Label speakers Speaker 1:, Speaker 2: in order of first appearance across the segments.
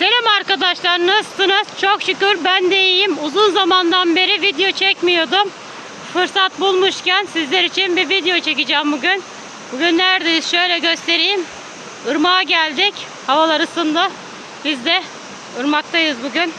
Speaker 1: Selam arkadaşlar nasılsınız? Çok şükür ben de iyiyim. Uzun zamandan beri video çekmiyordum. Fırsat bulmuşken sizler için bir video çekeceğim bugün. Bugün neredeyiz? Şöyle göstereyim. Irmağa geldik. Havalar ısındı. Biz de ırmaktayız bugün.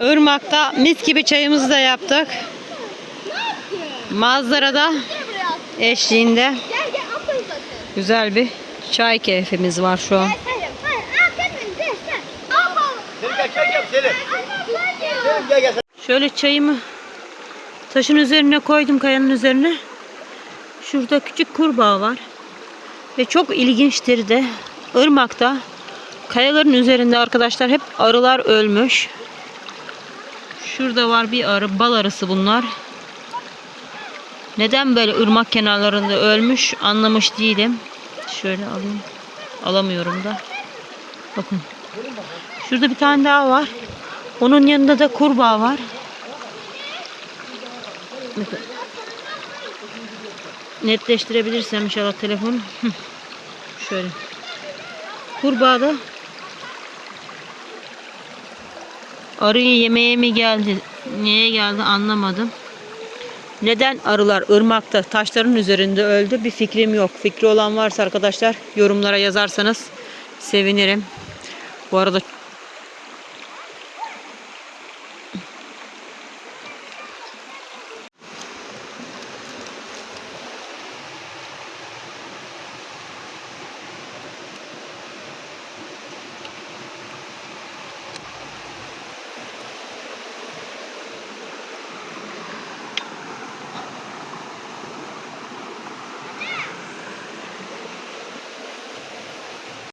Speaker 1: Irmak'ta mis gibi çayımızı da yaptık. Manzarada eşliğinde güzel bir çay keyfimiz var şu an. Şöyle çayımı taşın üzerine koydum kayanın üzerine. Şurada küçük kurbağa var. Ve çok ilginçtir de ırmakta kayaların üzerinde arkadaşlar hep arılar ölmüş. Şurada var bir arı, bal arısı bunlar. Neden böyle ırmak kenarlarında ölmüş anlamış değilim. Şöyle alayım. Alamıyorum da. Bakın. Şurada bir tane daha var. Onun yanında da kurbağa var. Bakın. Netleştirebilirsem inşallah telefonu. Hı. Şöyle. Kurbağa da arıyı yemeye mi geldi? Niye geldi anlamadım. Neden arılar ırmakta taşların üzerinde öldü bir fikrim yok. Fikri olan varsa arkadaşlar yorumlara yazarsanız sevinirim. Bu arada